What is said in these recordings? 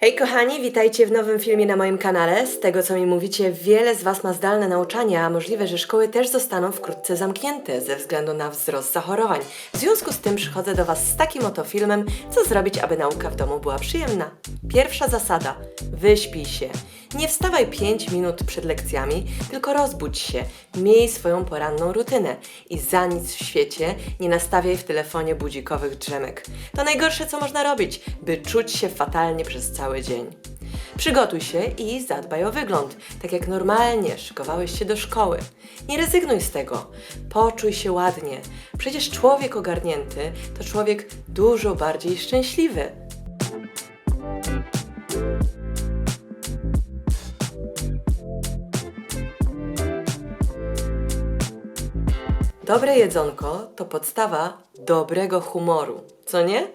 Hej kochani, witajcie w nowym filmie na moim kanale. Z tego co mi mówicie, wiele z Was ma zdalne nauczanie, a możliwe, że szkoły też zostaną wkrótce zamknięte ze względu na wzrost zachorowań. W związku z tym przychodzę do Was z takim oto filmem, co zrobić, aby nauka w domu była przyjemna. Pierwsza zasada: wyśpij się. Nie wstawaj 5 minut przed lekcjami, tylko rozbudź się, miej swoją poranną rutynę i za nic w świecie nie nastawiaj w telefonie budzikowych drzemek. To najgorsze, co można robić, by czuć się fatalnie przez cały dzień. Przygotuj się i zadbaj o wygląd, tak jak normalnie szykowałeś się do szkoły. Nie rezygnuj z tego. Poczuj się ładnie. Przecież człowiek ogarnięty to człowiek dużo bardziej szczęśliwy. Dobre jedzonko to podstawa dobrego humoru, co nie?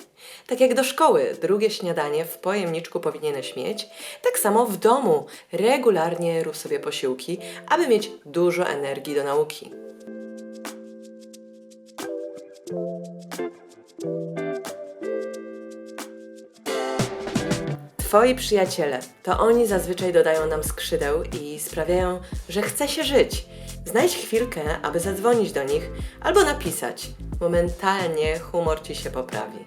Tak jak do szkoły drugie śniadanie w pojemniczku powinieneś mieć, tak samo w domu regularnie rób sobie posiłki, aby mieć dużo energii do nauki. Twoi przyjaciele, to oni zazwyczaj dodają nam skrzydeł i sprawiają, że chce się żyć. Znajdź chwilkę, aby zadzwonić do nich albo napisać. Momentalnie humor ci się poprawi.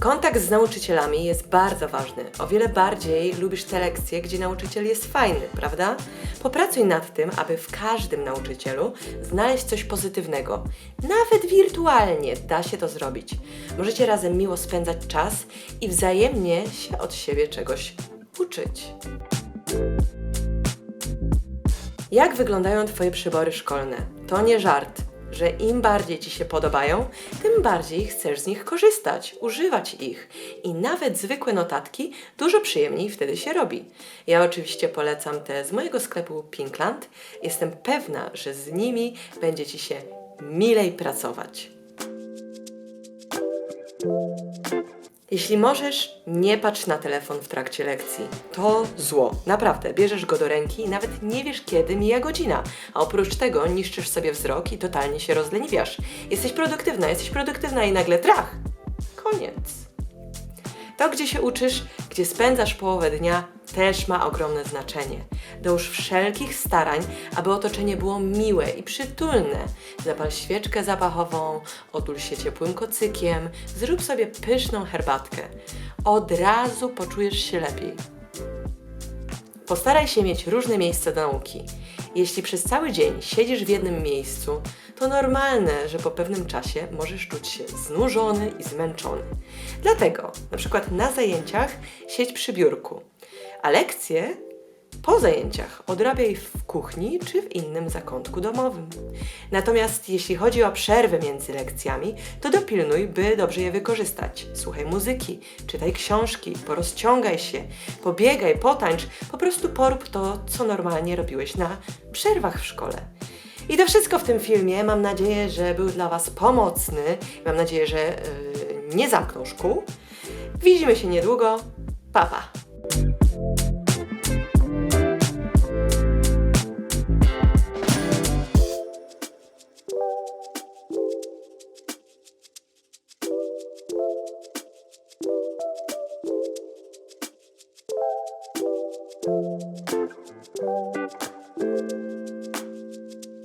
Kontakt z nauczycielami jest bardzo ważny. O wiele bardziej lubisz te lekcje, gdzie nauczyciel jest fajny, prawda? Popracuj nad tym, aby w każdym nauczycielu znaleźć coś pozytywnego. Nawet wirtualnie da się to zrobić. Możecie razem miło spędzać czas i wzajemnie się od siebie czegoś uczyć. Jak wyglądają Twoje przybory szkolne? To nie żart, że im bardziej Ci się podobają, tym bardziej chcesz z nich korzystać, używać ich. I nawet zwykłe notatki dużo przyjemniej wtedy się robi. Ja oczywiście polecam te z mojego sklepu Pinkland. Jestem pewna, że z nimi będzie Ci się milej pracować. Jeśli możesz, nie patrz na telefon w trakcie lekcji. To zło. Naprawdę, bierzesz go do ręki i nawet nie wiesz, kiedy mija godzina. A oprócz tego niszczysz sobie wzrok i totalnie się rozleniwiasz. Jesteś produktywna, jesteś produktywna i nagle trach. Koniec. To, gdzie się uczysz, gdzie spędzasz połowę dnia, też ma ogromne znaczenie. Dołóż wszelkich starań, aby otoczenie było miłe i przytulne. Zapal świeczkę zapachową, otul się ciepłym kocykiem, zrób sobie pyszną herbatkę. Od razu poczujesz się lepiej. Postaraj się mieć różne miejsca do nauki. Jeśli przez cały dzień siedzisz w jednym miejscu, to normalne, że po pewnym czasie możesz czuć się znużony i zmęczony. Dlatego, na przykład na zajęciach siedź przy biurku, a lekcje po zajęciach odrabiaj w kuchni czy w innym zakątku domowym. Natomiast jeśli chodzi o przerwę między lekcjami, to dopilnuj, by dobrze je wykorzystać. Słuchaj muzyki, czytaj książki, porozciągaj się, pobiegaj, potańcz, po prostu porób to, co normalnie robiłeś na przerwach w szkole. I to wszystko w tym filmie. Mam nadzieję, że był dla Was pomocny. Mam nadzieję, że yy, nie zamknął szkół. Widzimy się niedługo. Pa, pa.